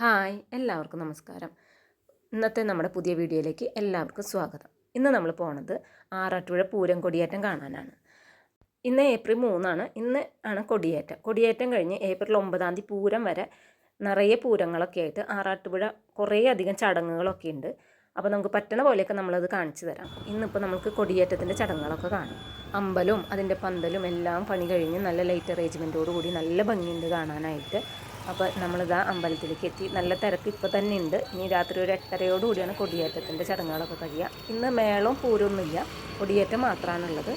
Hi എല്ലാവർക്കും നമസ്കാരം. ഇന്നത്തെ നമ്മുടെ പുതിയ വീഡിയോയിലേക്ക് എല്ലാവർക്കും സ്വാഗതം. ഇന്ന് നമ്മൾ പോണത് ആറാട്ടുപുഴ പൂരം കൊടിയേറ്റം കാണാനാണ്. ഇന്ന് ഏപ്രിൽ മൂന്നാണ്. ഇന്ന് ആണ് കൊടിയേറ്റം. കൊടിയേറ്റം കഴിഞ്ഞ് ഏപ്രിൽ ഒമ്പതാം തീയതി പൂരം വരെ നിറയെ പൂരങ്ങളൊക്കെ ആയിട്ട് ആറാട്ടുപുഴ കുറേ അധികം ചടങ്ങുകളൊക്കെ ഉണ്ട്. അപ്പോൾ നമുക്ക് പറ്റണ പോലെയൊക്കെ നമ്മളത് കാണിച്ചു തരാം. ഇന്നിപ്പോൾ നമുക്ക് കൊടിയേറ്റത്തിന്റെ ചടങ്ങുകളൊക്കെ കാണാം. അമ്പലവും അതിന്റെ പന്തലും എല്ലാം പണി കഴിഞ്ഞ് നല്ല ലൈറ്റ് അറേഞ്ച്മെന്റോടു കൂടി നല്ല ഭംഗിയുണ്ട് കാണാനായിട്ട്. അപ്പോൾ നമ്മളിതാ അമ്പലത്തിലേക്ക് എത്തി നല്ല തിരക്ക് ഇപ്പോൾ തന്നെ ഉണ്ട് ഇനി രാത്രി ഒരു എട്ടരയോടുകൂടിയാണ് കൊടിയേറ്റത്തിന്റെ ചടങ്ങുകളൊക്കെ കഴിയുക ഇന്ന് മേളവും പൂരമൊന്നുമില്ല കൊടിയേറ്റം മാത്രമാണുള്ളത്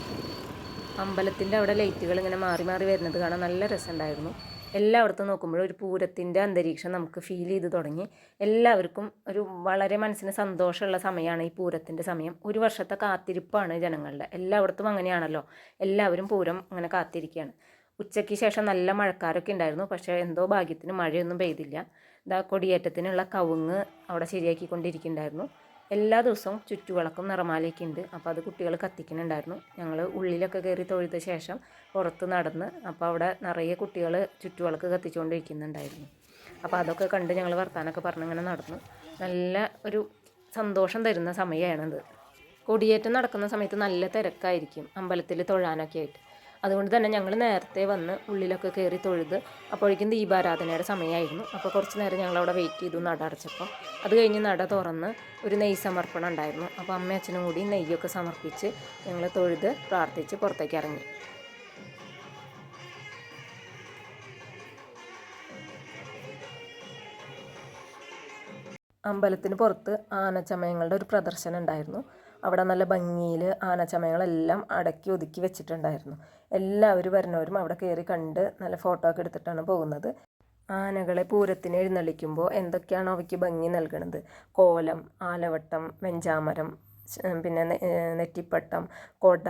അമ്പലത്തിന്റെ അവിടെ ലൈറ്റുകൾ ഇങ്ങനെ മാറി മാറി വരുന്നത് കാണാൻ നല്ല രസമുണ്ടായിരുന്നു. എല്ലായിടത്തും നോക്കുമ്പോഴും ഒരു പൂരത്തിന്റെ അന്തരീക്ഷം നമുക്ക് ഫീൽ ചെയ്ത് തുടങ്ങി. എല്ലാവർക്കും ഒരു വളരെ മനസ്സിന് സന്തോഷമുള്ള സമയമാണ് ഈ പൂരത്തിന്റെ സമയം. ഒരു വർഷത്തെ കാത്തിരിപ്പാണ് ജനങ്ങളുടെ. എല്ലായിടത്തും അങ്ങനെയാണല്ലോ. എല്ലാവരും പൂരം അങ്ങനെ കാത്തിരിക്കുകയാണ്. ഉച്ചയ്ക്ക് ശേഷം നല്ല മഴക്കാരൊക്കെ ഉണ്ടായിരുന്നു. പക്ഷേ എന്തോ ഭാഗ്യത്തിന് മഴയൊന്നും പെയ്തില്ല. ഇതാ കൊടിയേറ്റത്തിനുള്ള കവുങ്ങ് അവിടെ ശരിയാക്കിക്കൊണ്ടിരിക്കുന്നുണ്ടായിരുന്നു. എല്ലാ ദിവസവും ചുറ്റുവിളക്കും നിറമാലയൊക്കെ ഉണ്ട്. അപ്പോൾ അത് കുട്ടികൾ കത്തിക്കുന്നുണ്ടായിരുന്നു. ഞങ്ങൾ ഉള്ളിലൊക്കെ കയറി തൊഴുത ശേഷം പുറത്ത് നടന്ന് അപ്പോൾ അവിടെ നിറയെ കുട്ടികൾ ചുറ്റുവിളക്ക് കത്തിച്ചുകൊണ്ടിരിക്കുന്നുണ്ടായിരുന്നു. അപ്പോൾ അതൊക്കെ കണ്ട് ഞങ്ങൾ വർത്താനൊക്കെ പറഞ്ഞിങ്ങനെ നടന്നു. നല്ല ഒരു സന്തോഷം തരുന്ന സമയമാണിത്. കൊടിയേറ്റം നടക്കുന്ന സമയത്ത് നല്ല തിരക്കായിരിക്കും അമ്പലത്തിൽ തൊഴാനൊക്കെ ആയിട്ട്. അതുകൊണ്ട് തന്നെ ഞങ്ങൾ നേരത്തെ വന്ന് ഉള്ളിലൊക്കെ കയറി തൊഴുത് അപ്പോഴേക്കും ദീപാരാധനയുടെ സമയമായിരുന്നു. അപ്പോൾ കുറച്ച് നേരം ഞങ്ങൾ അവിടെ വെയിറ്റ് ചെയ്തു നട അടച്ചപ്പോൾ. അത് കഴിഞ്ഞ് നട തുറന്ന് ഒരു നെയ്യ് സമർപ്പണം ഉണ്ടായിരുന്നു. അപ്പോൾ അമ്മ അച്ഛനും കൂടി നെയ്യൊക്കെ സമർപ്പിച്ച് ഞങ്ങൾ തൊഴുത് പ്രാർത്ഥിച്ച് പുറത്തേക്ക് ഇറങ്ങി. അമ്പലത്തിന് പുറത്ത് ആനച്ചമയങ്ങളുടെ ഒരു പ്രദർശനം ഉണ്ടായിരുന്നു. അവിടെ നല്ല ഭംഗിയിൽ ആനച്ചമയങ്ങളെല്ലാം അടക്കി ഒതുക്കി വെച്ചിട്ടുണ്ടായിരുന്നു. എല്ലാവരും വരുന്നവരും അവിടെ കയറി കണ്ട് നല്ല ഫോട്ടോ ഒക്കെ എടുത്തിട്ടാണ് പോകുന്നത്. ആനകളെ പൂരത്തിന് എഴുന്നള്ളിക്കുമ്പോൾ എന്തൊക്കെയാണോ അവയ്ക്ക് ഭംഗി നൽകുന്നത് കോലം ആലവട്ടം വെഞ്ചാമരം പിന്നെ നെറ്റിപ്പട്ടം കൊട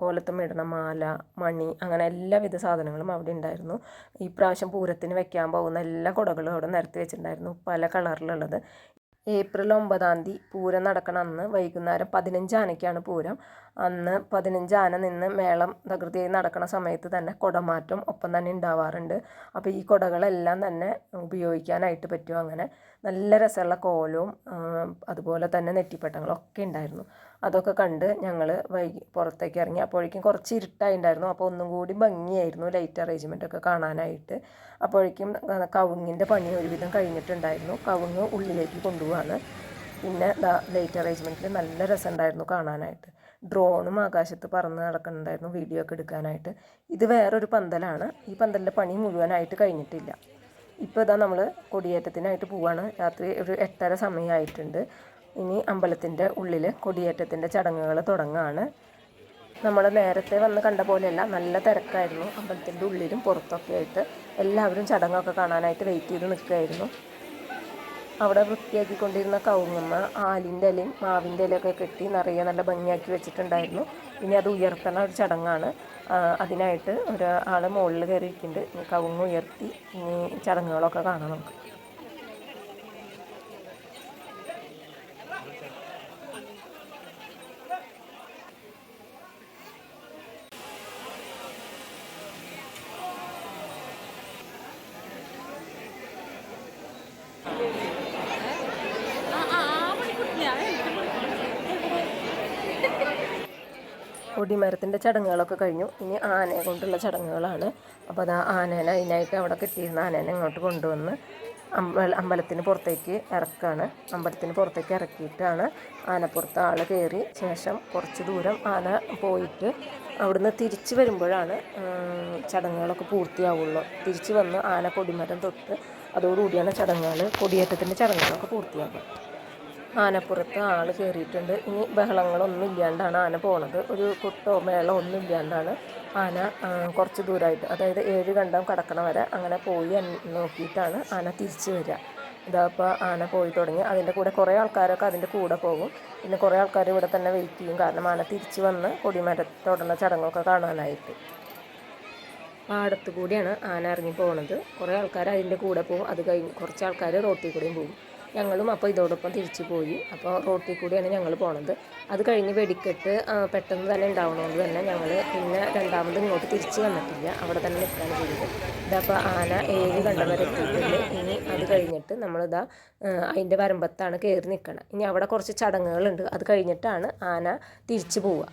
കോലത്തും ഇടണ മാല മണി അങ്ങനെ എല്ലാവിധ സാധനങ്ങളും അവിടെ ഉണ്ടായിരുന്നു. ഈ പ്രാവശ്യം പൂരത്തിന് വെക്കാൻ പോകുന്ന എല്ലാ കുടകളും അവിടെ നിരത്തി വെച്ചിട്ടുണ്ടായിരുന്നു. പല കളറിലുള്ളത് ഏപ്രിൽ ഒമ്പതാം തീയതി പൂരം നടക്കണ. അന്ന് വൈകുന്നേരം പതിനഞ്ച് ആനയ്ക്കാണ് പൂരം. അന്ന് പതിനഞ്ച് ആന നിന്ന് മേളം തകൃതിയായി നടക്കുന്ന സമയത്ത് തന്നെ കുടമാറ്റം ഒപ്പം തന്നെ ഉണ്ടാവാറുണ്ട്. അപ്പോൾ ഈ കുടകളെല്ലാം തന്നെ ഉപയോഗിക്കാനായിട്ട് പറ്റും അങ്ങനെ. നല്ല രസമുള്ള കോലവും അതുപോലെ തന്നെ നെറ്റിപ്പട്ടങ്ങളും ഒക്കെ ഉണ്ടായിരുന്നു. അതൊക്കെ കണ്ട് ഞങ്ങൾ വൈകി പുറത്തേക്ക് ഇറങ്ങി. അപ്പോഴേക്കും കുറച്ച് ഇരുട്ടായിട്ടുണ്ടായിരുന്നു അപ്പോൾ ഒന്നും കൂടി ഭംഗിയായിരുന്നു ലൈറ്റ് അറേഞ്ച്മെന്റ് ഒക്കെ കാണാനായിട്ട്. അപ്പോഴേക്കും കവുങ്ങിന്റെ പണി ഒരുവിധം കഴിഞ്ഞിട്ടുണ്ടായിരുന്നു. കവുങ്ങ് ഉള്ളിലേക്ക് കൊണ്ടുപോവാണ്. പിന്നെ ലൈറ്റ് അറേഞ്ച്മെന്റിൽ നല്ല രസമുണ്ടായിരുന്നു കാണാനായിട്ട്. ഡ്രോണും ആകാശത്ത് പറന്ന് നടക്കുന്നുണ്ടായിരുന്നു വീഡിയോ ഒക്കെ എടുക്കാനായിട്ട്. ഇത് വേറൊരു പന്തലാണ്. ഈ പന്തലിന്റെ പണി മുഴുവനായിട്ട് കഴിഞ്ഞിട്ടില്ല. ഇപ്പോൾ ഇതാ നമ്മൾ കൊടിയേറ്റത്തിനായിട്ട് പോവാണ്. രാത്രി ഒരു എട്ടര സമയമായിട്ടുണ്ട് ഇനി അമ്പലത്തിന്റെ ഉള്ളിൽ കൊടിയേറ്റത്തിന്റെ ചടങ്ങുകൾ തുടങ്ങുകയാണ് നമ്മൾ നേരത്തെ വന്ന് കണ്ട പോലെയല്ല നല്ല തിരക്കായിരുന്നു. അമ്പലത്തിന്റെ ഉള്ളിലും പുറത്തൊക്കെ ആയിട്ട് എല്ലാവരും ചടങ്ങൊക്കെ കാണാനായിട്ട് വെയിറ്റ് ചെയ്ത് നിൽക്കുകയായിരുന്നു. അവിടെ വൃത്തിയാക്കിക്കൊണ്ടിരുന്ന കൗങ്ങുന്ന ആലിന്റെ ഇലയും മാവിന്റെ ഇലയൊക്കെ കെട്ടി നിറയെ നല്ല ഭംഗിയാക്കി വെച്ചിട്ടുണ്ടായിരുന്നു. ഇനി അത് ഉയർത്തണ ഒരു ചടങ്ങാണ്. അതിനായിട്ട് ഒരാൾ മുകളിൽ കയറിയിരിക്കുന്നുണ്ട്. കവുങ്ങ് ഉയർത്തി ഇനി ചടങ്ങുകളൊക്കെ കാണാം നമുക്ക്. കൊടിമരത്തിന്റെ ചടങ്ങുകളൊക്കെ കഴിഞ്ഞു. ഇനി ആനയെ കൊണ്ടുള്ള ചടങ്ങുകളാണ്. അപ്പോൾ അത് ആനേനെ അതിനായിട്ട് അവിടെ കിട്ടിയിരുന്ന ആനേനെ ഇങ്ങോട്ട് കൊണ്ടുവന്ന് അമ്പല അമ്പലത്തിന് പുറത്തേക്ക് ഇറക്കുകയാണ് അമ്പലത്തിന് പുറത്തേക്ക് ഇറക്കിയിട്ടാണ് ആനപ്പുറത്ത് ആൾ കയറി ശേഷം കുറച്ച് ദൂരം ആന പോയിട്ട് അവിടുന്ന് തിരിച്ചു വരുമ്പോഴാണ് ചടങ്ങുകളൊക്കെ പൂർത്തിയാവുള്ളൂ. തിരിച്ചു വന്ന് ആന കൊടിമരം തൊട്ട് അതോടുകൂടിയാണ് ചടങ്ങുകൾ കൊടിയേറ്റത്തിന്റെ ചടങ്ങുകളൊക്കെ പൂർത്തിയാക്കുക ആനപ്പുറത്ത് ആൾ കയറിയിട്ടുണ്ട്. ഇനി ബഹളങ്ങളൊന്നും ഇല്ലാണ്ടാണ് ആന പോണത്. ഒരു കുട്ടോ മേളോ ഒന്നും ഇല്ലാണ്ടാണ് ആന കുറച്ച് ദൂരമായിട്ട് അതായത് ഏഴ് കണ്ടം കടക്കണ വരെ അങ്ങനെ പോയി നോക്കിയിട്ടാണ് ആന തിരിച്ചു വരിക. ഇതാപ്പോൾ ആന പോയി തുടങ്ങി. അതിന്റെ കൂടെ കുറേ ആൾക്കാരൊക്കെ അതിന്റെ കൂടെ പോകും. പിന്നെ കുറേ ആൾക്കാർ ഇവിടെ തന്നെ വെയിറ്റ് ചെയ്യും. കാരണം ആന തിരിച്ചു വന്ന് കൊടിമരത്തോടുള്ള ചടങ്ങൊക്കെ കാണാനായിട്ട്. പാടത്ത് കൂടിയാണ് ആന ഇറങ്ങി പോകുന്നത് കുറേ ആൾക്കാർ അതിന്റെ കൂടെ പോകും. അത് കഴിഞ്ഞ് കുറച്ച് ആൾക്കാർ റോട്ടിൽ കൂടെയും പോകും. ഞങ്ങളും അപ്പോൾ ഇതോടൊപ്പം തിരിച്ചു പോയി. അപ്പോൾ റോട്ടിൽ കൂടിയാണ് ഞങ്ങൾ പോണത്. അത് കഴിഞ്ഞ് വെടിക്കെട്ട് പെട്ടെന്ന് തന്നെ ഉണ്ടാവുന്നതുകൊണ്ട് തന്നെ ഞങ്ങൾ പിന്നെ രണ്ടാമത് ഇങ്ങോട്ട് തിരിച്ച് വന്നിട്ടില്ല. അവിടെ തന്നെ നിൽക്കാൻ ചെയ്തത്. ഇതപ്പോൾ ആന ഏഴ് കണ്ടവരെ എത്തിയിട്ടുണ്ട്. ഇനി അത് കഴിഞ്ഞിട്ട് നമ്മളിതാ അതിന്റെ വരമ്പത്താണ് കയറി നിൽക്കണം. ഇനി അവിടെ കുറച്ച് ചടങ്ങുകളുണ്ട്. അത് കഴിഞ്ഞിട്ടാണ് ആന തിരിച്ചു പോവുക.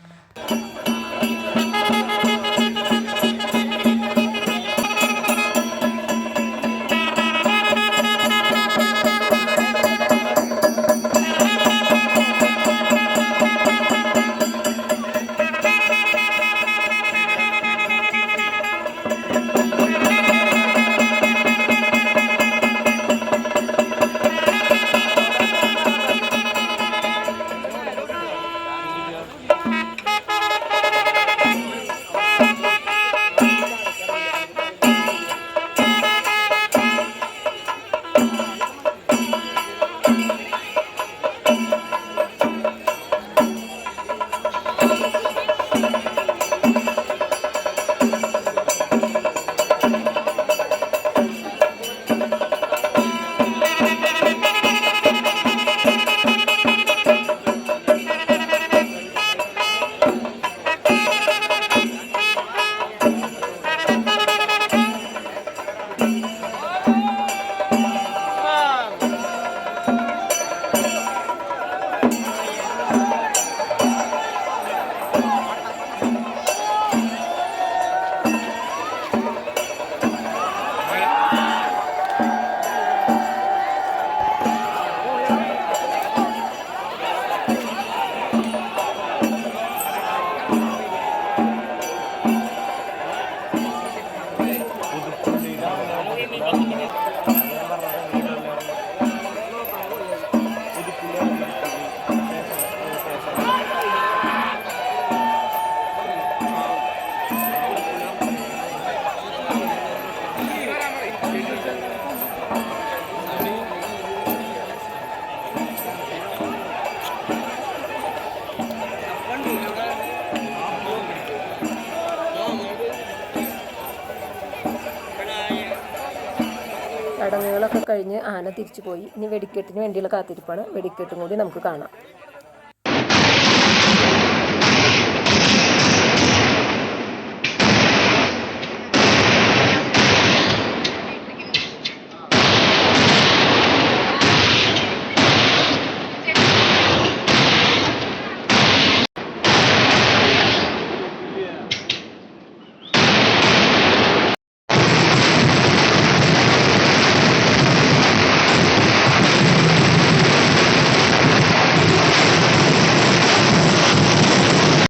ചടങ്ങുകളൊക്കെ കഴിഞ്ഞ് ആന തിരിച്ചു പോയി. ഇനി വെടിക്കെട്ടിന് വേണ്ടിയുള്ള കാത്തിരിപ്പാണ്. വെടിക്കെട്ടും കൂടി നമുക്ക് കാണാം.